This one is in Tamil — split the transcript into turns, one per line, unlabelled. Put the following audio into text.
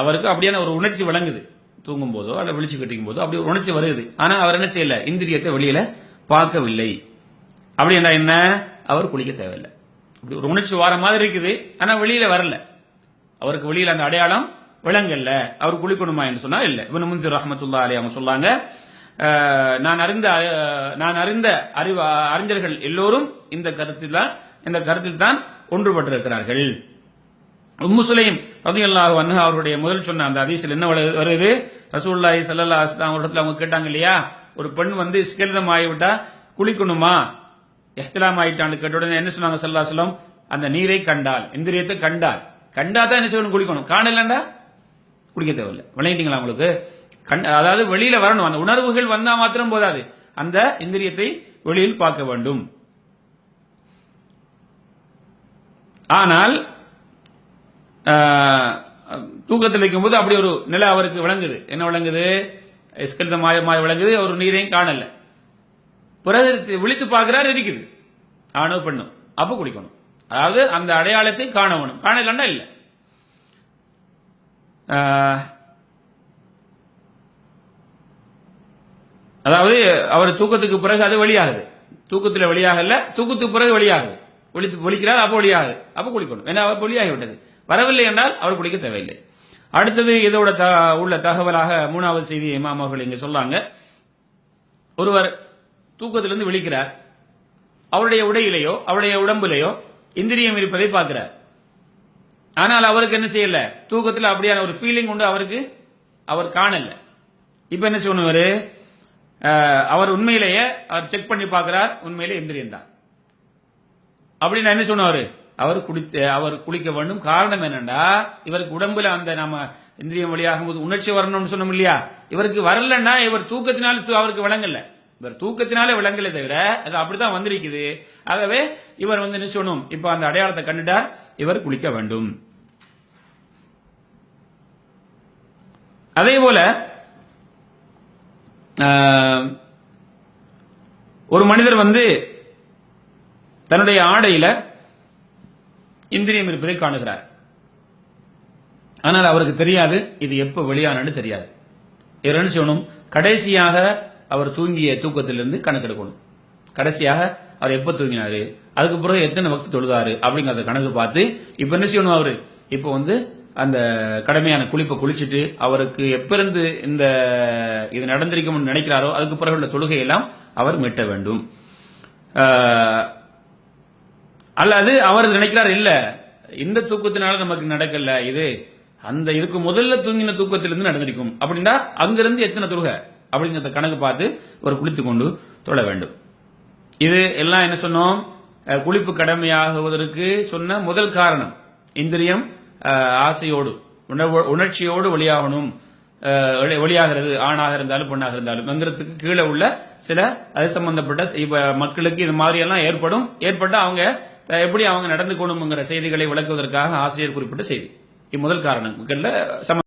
அவருக்கு அப்படியான ஒரு உணர்ச்சி வழங்குது. தூங்கும் போதோ அல்ல விழிச்சு கட்டிக்கும் போதோ அப்படி ஒரு உணர்ச்சி வருது. ஆனால் அவர் என்ன செய்யல? இந்திரியத்தை வெளியில பார்க்கவில்லை. அப்படி என்ன? என்ன அவர் குளிக்க தேவையில்லை. அப்படி ஒரு உணர்ச்சி வார மாதிரி இருக்குது. ஆனால் வெளியில வரல. அவருக்கு வெளியில அந்த அடையாளம் விளங்கல்ல அவர் குளிக்கணுமா என்று சொன்னா இல்லை. இவன் முன்சிர் ரஹமத்துல்லா அலி அவங்க சொல்லாங்க நான் அறிந்த நான் அறிந்த அறிவு அறிஞர்கள் எல்லோரும் இந்த கருத்தில் தான் இந்த கருத்தில் தான் ஒன்றுபட்டிருக்கிறார்கள். உம்மு ரதி அல்லாஹ் வன்ஹா அவருடைய முதல் சொன்ன அந்த ஹதீஸில் என்ன வருது? ரசூலுல்லாஹி ஸல்லல்லாஹு அஸ்லாம் வஸல்லம் இடத்துல அவங்க கேட்டாங்க இல்லையா? ஒரு பெண் வந்து ஸ்கேலிதம் ஆகிவிட்டா குளிக்கணுமா? எஹ்தலாம் ஆயிட்டான்னு கேட்ட உடனே என்ன சொன்னாங்க சல்லா அலைஹி அந்த நீரை கண்டால் இந்திரியத்தை கண்டால். கண்டா தான் என்ன செய்யணும்? குளிக்கணும். காணலண்டா குடிக்க தேவையில்லை. விளங்கிட்டீங்களா உங்களுக்கு? கண் அதாவது வெளியில வரணும். அந்த உணர்வுகள் வந்தா மாத்திரம் போதாது. அந்த இந்திரியத்தை வெளியில் பார்க்க வேண்டும். ஆனால் தூக்கத்தில் வைக்கும்போது அப்படி ஒரு நிலை அவருக்கு விளங்குது. என்ன விளங்குது? எஸ்கலித மாயமாய் விளங்குது. அவர் நீரையும் காணல. பிறகு விழித்து பார்க்கிறார் இருக்குது ஆணோ பெண்ணும் அப்போ குடிக்கணும். அதாவது அந்த அடையாளத்தை காண வேணும் காணலன்னா இல்லை. ஆஹ், அதாவது அவர் தூக்கத்துக்கு பிறகு அது வெளியாகுது. தூக்கத்தில் வெளியாகல தூக்கத்துக்கு பிறகு வெளியாகுது. ஒழித்து ஒழிக்கிறார் அப்போ வெளியாகுது. அப்போ குளிக்கணும் ஏன்னா அவர் வெளியாகி விட்டது வரவில்லை என்றால் அவர் குளிக்க தேவையில்லை. அடுத்தது இதோட த உள்ள தகவலாக மூணாவது செய்தி இமாம் அவர்கள் இங்கே சொல்லாங்க. ஒருவர் தூக்கத்திலிருந்து விழிக்கிறார். அவருடைய உடையிலேயோ அவருடைய உடம்புலேயோ இந்திரியம் இருப்பதை பார்க்கிறார். ஆனால் அவருக்கு என்ன செய்யல? தூக்கத்தில் அப்படியான ஒரு ஃபீலிங் உண்டு அவருக்கு அவர் காணல. இப்ப என்ன சொன்னவர் அவர் உண்மையிலேயே அவர் செக் பண்ணி பார்க்கிறார் உண்மையிலே இந்திரியம் தான் அப்படின்னு என்ன சொன்னவர் அவர் குடித்து அவர் குளிக்க வேண்டும். காரணம் என்னென்னா இவருக்கு உடம்புல அந்த நாம இந்திரியம் வழியாகும் போது உணர்ச்சி வரணும்னு சொன்னோம் இல்லையா? இவருக்கு வரலன்னா இவர் தூக்கத்தினால அவருக்கு விளங்கல. இவர் தூக்கத்தினால விளங்கலை தவிர அது அப்படித்தான் வந்திருக்குது. ஆகவே இவர் வந்து என்ன சொல்லணும் இப்ப அந்த அடையாளத்தை கண்டுட்டார். இவர் குளிக்க வேண்டும். அதே போல ஆஹ், ஒரு மனிதர் வந்து தன்னுடைய ஆடையில இந்திரியம் இருப்பதை காணுகிறார். ஆனால் அவருக்கு தெரியாது இது எப்போ வெளியானன்னு தெரியாது. இவர் என்ன செய்யணும்? கடைசியாக அவர் தூங்கிய தூக்கத்திலிருந்து கணக்கெடுக்கணும் கடைசியாக அவர் எப்போ தூங்கினாரு? அதுக்கு பிறகு எத்தனை வக்து தொழுதாரு? அப்படிங்கிறத கணக்கு பார்த்து இப்போ என்ன செய்யணும் அவரு? இப்போ வந்து அந்த கடமையான குளிப்பை குளிச்சுட்டு அவருக்கு எப்பிருந்து இந்த இது நடந்திருக்கும்னு நினைக்கிறாரோ அதுக்கு பிறகு உள்ள தொழுகையெல்லாம் அவர் மீட்ட வேண்டும். அல்லது அவர் நினைக்கிறார் இல்ல. இந்த தூக்கத்தினால நமக்கு நடக்கல இது. அந்த இதுக்கு முதல்ல தூங்கின தூக்கத்திலிருந்து நடந்திருக்கும். அப்படின்னா அங்கிருந்து எத்தனை தொழுகை? அப்படிங்கிறத கணக்கு பார்த்து ஒரு குளித்து கொண்டு தொழ வேண்டும். இது எல்லாம் என்ன சொன்னோம்? குளிப்பு கடமையாகுவதற்கு சொன்ன முதல் காரணம். இந்திரியம் ஆசையோடு உணர்ச்சியோடு வெளியாகணும். அஹ், வெளியாகிறது ஆணாக இருந்தாலும் பெண்ணாக இருந்தாலும். என்கிறதுக்கு கீழே உள்ள சில அது சம்பந்தப்பட்ட இப்ப மக்களுக்கு இது மாதிரி எல்லாம் ஏற்படும். ஏற்பட்டால் அவங்க எப்படி அவங்க நடந்துக்கணுங்கிற செய்திகளை விளக்குவதற்காக ஆசிரியர் குறிப்பிட்ட செய்தி. இம்முதல் காரணங்கள்ல சம